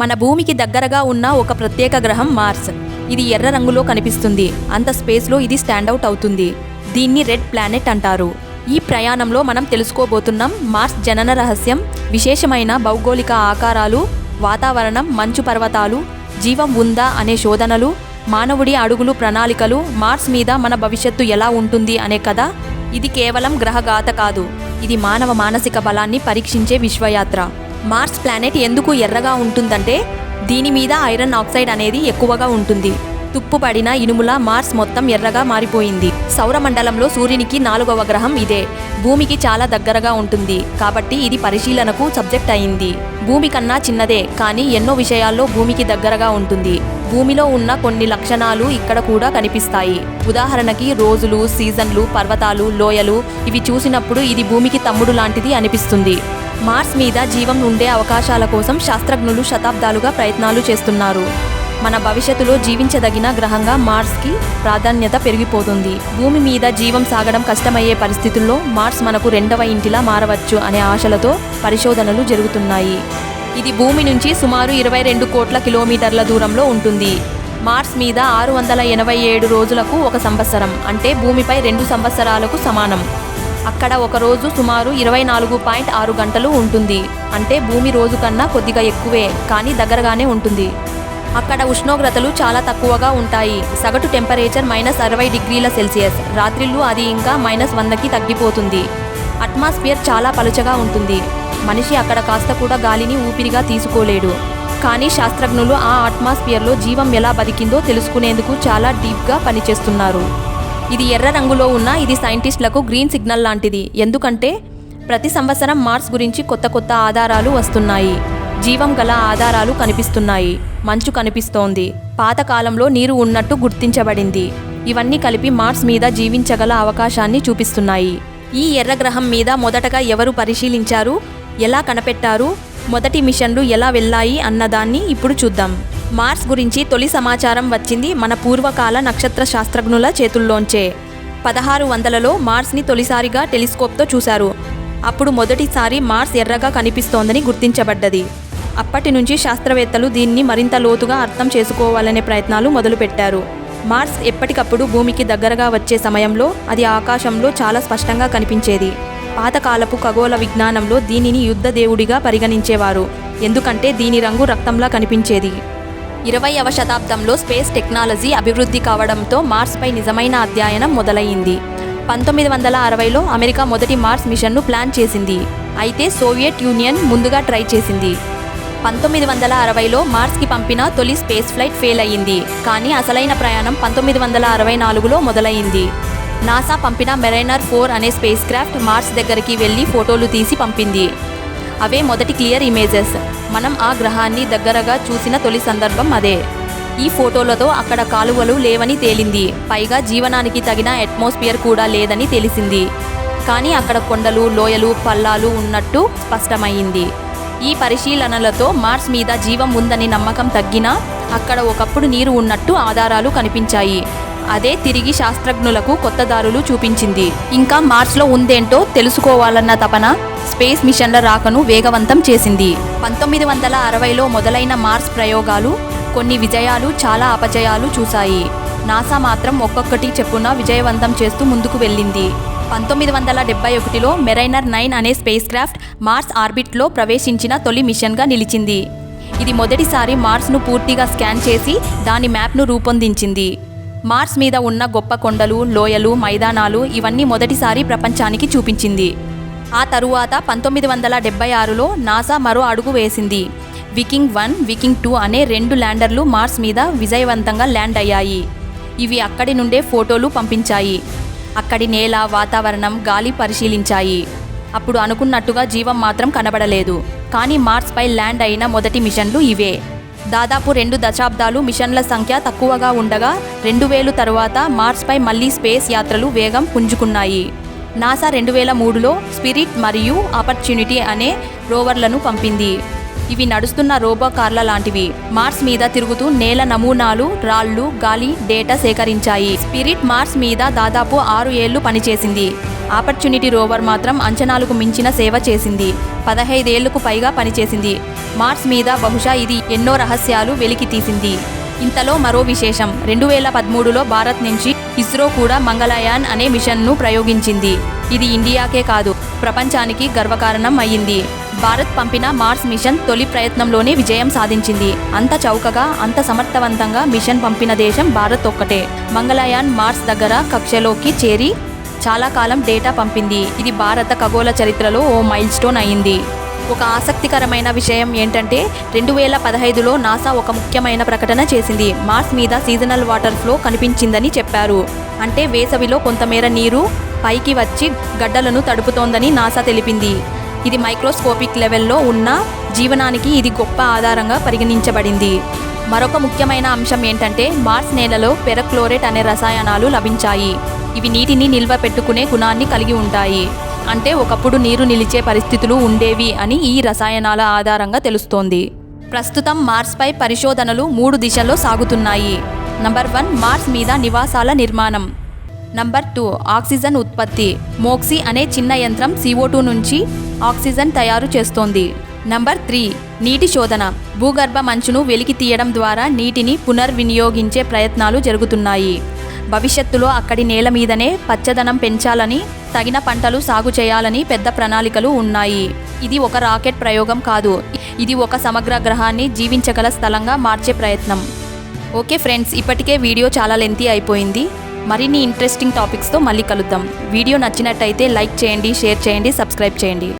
మన భూమికి దగ్గరగా ఉన్న ఒక ప్రత్యేక గ్రహం మార్స్. ఇది ఎర్ర రంగులో కనిపిస్తుంది. అంత స్పేస్లో ఇది స్టాండ్అవుట్ అవుతుంది. దీన్ని రెడ్ ప్లానెట్ అంటారు. ఈ ప్రయాణంలో మనం తెలుసుకోబోతున్నాం మార్స్ జనన రహస్యం విశేషమైన భౌగోళిక ఆకారాలు వాతావరణం మంచు పర్వతాలు జీవం ఉందా అనే శోధనలు మానవుడి అడుగులు ప్రణాళికలు మార్స్ మీద మన భవిష్యత్తు ఎలా ఉంటుంది అనే కథ. ఇది కేవలం గ్రహగాథ కాదు. ఇది మానవ మానసిక బలాన్ని పరీక్షించే విశ్వయాత్ర. మార్స్ ప్లానెట్ ఎందుకు ఎర్రగా ఉంటుందంటే దీని మీద ఐరన్ ఆక్సైడ్ అనేది ఎక్కువగా ఉంటుంది. తుప్పుపడిన ఇనుముల మార్స్ మొత్తం ఎర్రగా మారిపోయింది. సౌరమండలంలో సూర్యునికి నాలుగవ గ్రహం ఇదే. భూమికి చాలా దగ్గరగా ఉంటుంది. కాబట్టి ఇది పరిశీలనకు సబ్జెక్ట్ అయింది. భూమి కన్నా చిన్నదే కానీ ఎన్నో విషయాల్లో భూమికి దగ్గరగా ఉంటుంది. భూమిలో ఉన్న కొన్ని లక్షణాలు ఇక్కడ కూడా కనిపిస్తాయి. ఉదాహరణకి రోజులు సీజన్లు పర్వతాలు లోయలు ఇవి చూసినప్పుడు ఇది భూమికి తమ్ముడు లాంటిది అనిపిస్తుంది. మార్స్ మీద జీవం ఉండే అవకాశాల కోసం శాస్త్రజ్ఞులు శతాబ్దాలుగా ప్రయత్నాలు చేస్తున్నారు. మన భవిష్యత్తులో జీవించదగిన గ్రహంగా మార్స్కి ప్రాధాన్యత పెరిగిపోతుంది. భూమి మీద జీవం సాగడం కష్టమయ్యే పరిస్థితుల్లో మార్స్ మనకు రెండవ ఇంటిలా మారవచ్చు అనే ఆశలతో పరిశోధనలు జరుగుతున్నాయి. ఇది భూమి నుంచి సుమారు ఇరవై రెండు కోట్ల కిలోమీటర్ల దూరంలో ఉంటుంది. మార్స్ మీద ఆరు వందల ఎనభై ఏడు రోజులకు ఒక సంవత్సరం అంటే భూమిపై రెండు సంవత్సరాలకు సమానం. అక్కడ ఒక రోజు సుమారు ఇరవై నాలుగు పాయింట్ ఆరు గంటలు ఉంటుంది అంటే భూమి రోజు కన్నా కొద్దిగా ఎక్కువే కానీ దగ్గరగానే ఉంటుంది. అక్కడ ఉష్ణోగ్రతలు చాలా తక్కువగా ఉంటాయి. సగటు టెంపరేచర్ మైనస్ అరవై డిగ్రీల సెల్సియస్. రాత్రిళ్ళు అది ఇంకా మైనస్ వందకి తగ్గిపోతుంది. అట్మాస్ఫియర్ చాలా పలుచగా ఉంటుంది. మనిషి అక్కడ కాస్త కూడా గాలిని ఊపిరిగా తీసుకోలేడు. కానీ శాస్త్రజ్ఞులు ఆ అట్మాస్ఫియర్లో జీవం ఎలా బతికిందో తెలుసుకునేందుకు చాలా డీప్గా పనిచేస్తున్నారు. ఇది ఎర్ర రంగులో ఉన్న ఇది సైంటిస్టులకు గ్రీన్ సిగ్నల్ లాంటిది. ఎందుకంటే ప్రతి సంవత్సరం మార్స్ గురించి కొత్త కొత్త ఆధారాలు వస్తున్నాయి. జీవం గల ఆధారాలు కనిపిస్తున్నాయి. మంచు కనిపిస్తోంది. పాతకాలంలో నీరు ఉన్నట్టు గుర్తించబడింది. ఇవన్నీ కలిపి మార్స్ మీద జీవించగల అవకాశాన్ని చూపిస్తున్నాయి. ఈ ఎర్ర గ్రహం మీద మొదటగా ఎవరు పరిశీలించారు? ఎలా కనిపెట్టారు? మొదటి మిషన్లు ఎలా వెళ్ళాయి అన్నదాన్ని ఇప్పుడు చూద్దాం. మార్స్ గురించి తొలి సమాచారం వచ్చింది మన పూర్వకాల నక్షత్ర శాస్త్రజ్ఞుల చేతుల్లోంచే. పదహారు వందలలో మార్స్ని తొలిసారిగా టెలిస్కోప్తో చూశారు. అప్పుడు మొదటిసారి మార్స్ ఎర్రగా కనిపిస్తోందని గుర్తించబడ్డది. అప్పటి నుంచి శాస్త్రవేత్తలు దీన్ని మరింత లోతుగా అర్థం చేసుకోవాలనే ప్రయత్నాలు మొదలుపెట్టారు. మార్స్ ఎప్పటికప్పుడు భూమికి దగ్గరగా వచ్చే సమయంలో అది ఆకాశంలో చాలా స్పష్టంగా కనిపించేది. పాతకాలపు ఖగోళ విజ్ఞానంలో దీనిని యుద్ధ దేవుడిగా పరిగణించేవారు. ఎందుకంటే దీని రంగు రక్తంలా కనిపించేది. ఇరవైవ శతాబ్దంలో స్పేస్ టెక్నాలజీ అభివృద్ధి కావడంతో మార్స్పై నిజమైన అధ్యయనం మొదలైంది. పంతొమ్మిది వందల అరవైలో అమెరికా మొదటి మార్స్ మిషన్ను ప్లాన్ చేసింది. అయితే సోవియట్ యూనియన్ ముందుగా ట్రై చేసింది. పంతొమ్మిది వందల అరవైలో మార్స్కి పంపిన తొలి స్పేస్ ఫ్లైట్ ఫెయిల్ అయ్యింది. కానీ అసలైన ప్రయాణం పంతొమ్మిది వందల అరవై నాలుగులో మొదలైంది నాసా పంపిన మెరైనర్ ఫోర్ అనే స్పేస్ క్రాఫ్ట్ మార్స్ దగ్గరికి వెళ్ళి ఫోటోలు తీసి పంపింది. అవే మొదటి క్లియర్ ఇమేజెస్. మనం ఆ గ్రహాన్ని దగ్గరగా చూసిన తొలి సందర్భం అదే. ఈ ఫోటోలతో అక్కడ కాలువలు లేవని తేలింది. పైగా జీవనానికి తగిన అట్మాస్ఫియర్ కూడా లేదని తెలిసింది. కానీ అక్కడ కొండలు లోయలు పల్లాలు ఉన్నట్టు స్పష్టమైంది ఈ పరిశీలనలతో మార్స్ మీద జీవం ఉందని నమ్మకం తగ్గినా అక్కడ ఒకప్పుడు నీరు ఉన్నట్టు ఆధారాలు కనిపించాయి. అదే తిరిగి శాస్త్రజ్ఞులకు కొత్త దారులు చూపించింది. ఇంకా మార్స్లో ఉందేంటో తెలుసుకోవాలన్న తపన స్పేస్ మిషన్ల రాకను వేగవంతం చేసింది. పంతొమ్మిది వందల అరవైలో మొదలైన మార్స్ ప్రయోగాలు కొన్ని విజయాలు చాలా అపజయాలు చూశాయి. నాసా మాత్రం ఒక్కొక్కటి చెప్పున విజయవంతం చేస్తూ ముందుకు వెళ్ళింది. పంతొమ్మిది వందల డెబ్బై ఒకటిలో మెరైనర్ నైన్ అనే స్పేస్ క్రాఫ్ట్ మార్స్ ఆర్బిట్లో ప్రవేశించిన తొలి మిషన్గా నిలిచింది. ఇది మొదటిసారి మార్స్ను పూర్తిగా స్కాన్ చేసి దాని మ్యాప్ను రూపొందించింది. మార్స్ మీద ఉన్న గొప్ప కొండలు లోయలు మైదానాలు ఇవన్నీ మొదటిసారి ప్రపంచానికి చూపించింది. ఆ తరువాత పంతొమ్మిది వందల డెబ్బై ఆరులో నాసా మరో అడుగు వేసింది. వికింగ్ వన్ వికింగ్ టూ అనే రెండు ల్యాండర్లు మార్స్ మీద విజయవంతంగా ల్యాండ్ అయ్యాయి. ఇవి అక్కడి నుండే ఫోటోలు పంపించాయి. అక్కడి నేల వాతావరణం గాలి పరిశీలించాయి. అప్పుడు అనుకున్నట్టుగా జీవం మాత్రం కనబడలేదు. కానీ మార్స్పై ల్యాండ్ అయిన మొదటి మిషన్లు ఇవే. దాదాపు రెండు దశాబ్దాలు మిషన్ల సంఖ్య తక్కువగా ఉండగా రెండు వేలు తరువాత మార్స్పై మళ్ళీ స్పేస్ యాత్రలు వేగం పుంజుకున్నాయి. నాసా రెండు వేల మూడులో స్పిరిట్ మరియు ఆపర్చునిటీ అనే రోవర్లను పంపింది. ఇవి నడుస్తున్న రోబో కార్ల లాంటివి. మార్స్ మీద తిరుగుతూ నేల నమూనాలు రాళ్ళు గాలి డేటా సేకరించాయి. స్పిరిట్ మార్స్ మీద దాదాపు ఆరు ఏళ్ళు పనిచేసింది. ఆపర్చునిటీ రోవర్ మాత్రం అంచనాలకు మించిన సేవ చేసింది. పదహైదేళ్ళకు పైగా పనిచేసింది. మార్స్ మీద బహుశా ఇది ఎన్నో రహస్యాలు వెలికి తీసింది. ఇంతలో మరో విశేషం. రెండు వేల పదమూడులో భారత్ నుంచి ఇస్రో కూడా మంగళయాన్ అనే మిషన్ను ప్రయోగించింది. ఇది ఇండియాకే కాదు ప్రపంచానికి గర్వకారణం అయ్యింది. భారత్ పంపిన మార్స్ మిషన్ తొలి ప్రయత్నంలోనే విజయం సాధించింది. అంత చౌకగా అంత సమర్థవంతంగా మిషన్ పంపిన దేశం భారత్ ఒక్కటే. మంగళయాన్ మార్స్ దగ్గర కక్షలోకి చేరి చాలా కాలం డేటా పంపింది. ఇది భారత ఖగోళ చరిత్రలో ఓ మైల్ స్టోన్ అయింది. ఒక ఆసక్తికరమైన విషయం ఏంటంటే రెండు వేల పదహైదులో నాసా ఒక ముఖ్యమైన ప్రకటన చేసింది. మార్స్ మీద సీజనల్ వాటర్ ఫ్లో కనిపించిందని చెప్పారు. అంటే వేసవిలో కొంతమేర నీరు పైకి వచ్చి గడ్డలను తడుపుతోందని నాసా తెలిపింది. ఇది మైక్రోస్కోపిక్ లెవెల్లో ఉన్న జీవనానికి ఇది గొప్ప ఆధారంగా పరిగణించబడింది. మరొక ముఖ్యమైన అంశం ఏంటంటే మార్స్ నేలలో పెరక్లోరేట్ అనే రసాయనాలు లభించాయి. ఇవి నీటిని నిల్వ పెట్టుకునే గుణాన్ని కలిగి ఉంటాయి. అంటే ఒకప్పుడు నీరు నిలిచే పరిస్థితులు ఉండేవి అని ఈ రసాయనాల ఆధారంగా తెలుస్తోంది. ప్రస్తుతం మార్స్పై పరిశోధనలు మూడు దిశల్లో సాగుతున్నాయి. నంబర్ వన్ మార్స్ మీద నివాసాల నిర్మాణం. నంబర్ టూ ఆక్సిజన్ ఉత్పత్తి. మోక్సి అనే చిన్న యంత్రం CO2 నుంచి ఆక్సిజన్ తయారు చేస్తోంది. నంబర్ త్రీ నీటి శోధన. భూగర్భ మంచును వెలికి తీయడం ద్వారా నీటిని పునర్వినియోగించే ప్రయత్నాలు జరుగుతున్నాయి. భవిష్యత్తులో అక్కడి నేల మీదనే పచ్చదనం పెంచాలని తగిన పంటలు సాగు చేయాలని పెద్ద ప్రణాళికలు ఉన్నాయి. ఇది ఒక రాకెట్ ప్రయోగం కాదు. ఇది ఒక సమగ్ర గ్రహాన్ని జీవించగల స్థలంగా మార్చే ప్రయత్నం. ఓకే ఫ్రెండ్స్ ఇప్పటికే వీడియో చాలా లెంతీ అయిపోయింది. మరిన్ని ఇంట్రెస్టింగ్ టాపిక్స్తో మళ్ళీ కలుద్దాం. వీడియో నచ్చినట్టయితే లైక్ చేయండి షేర్ చేయండి సబ్స్క్రైబ్ చేయండి.